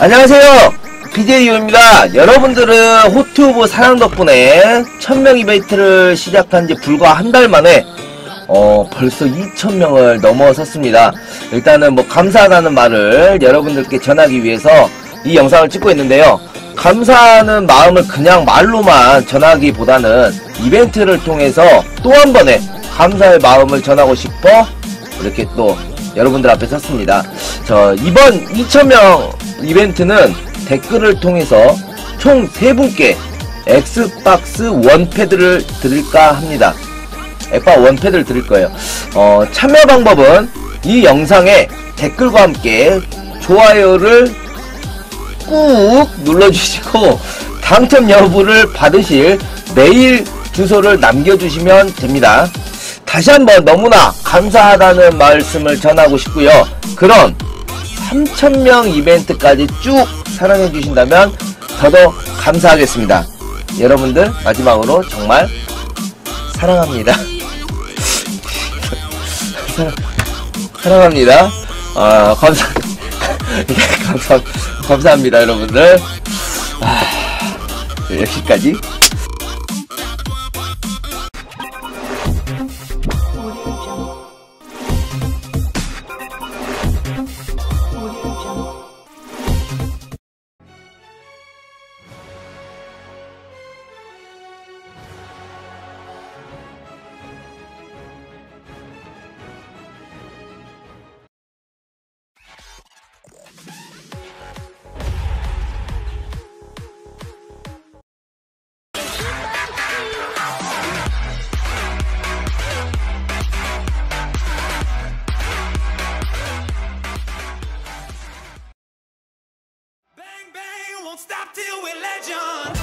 안녕하세요. BJU입니다. 여러분들은 호투브 사랑 덕분에 1000명 이벤트를 시작한 지 불과 한 달 만에 어, 벌써 2,000명을 넘어섰습니다. 일단은 뭐 감사하다는 말을 여러분들께 전하기 위해서 이 영상을 찍고 있는데요. 감사하는 마음을 그냥 말로만 전하기보다는 이벤트를 통해서 또 한 번의 감사의 마음을 전하고 싶어 이렇게 또 여러분들 앞에 섰습니다. 저 이번 2,000명 이벤트는 댓글을 통해서 총 3분께 엑스박스 원패드를 드릴까 합니다. 엑바 원패드를 드릴 거예요. 어, 참여 방법은 이 영상에 댓글과 함께 좋아요를 꾹 눌러주시고 당첨 여부를 받으실 메일 주소를 남겨주시면 됩니다. 다시 한번 너무나 감사하다는 말씀을 전하고 싶고요. 그런 3,000명 이벤트까지 쭉 사랑해 주신다면 더더 감사하겠습니다. 여러분들 마지막으로 정말 사랑합니다. 사랑, 사랑합니다. 어, 감사, 예, 감사, 감사합니다, 여러분들. 아, 여기까지. stop till we're legends.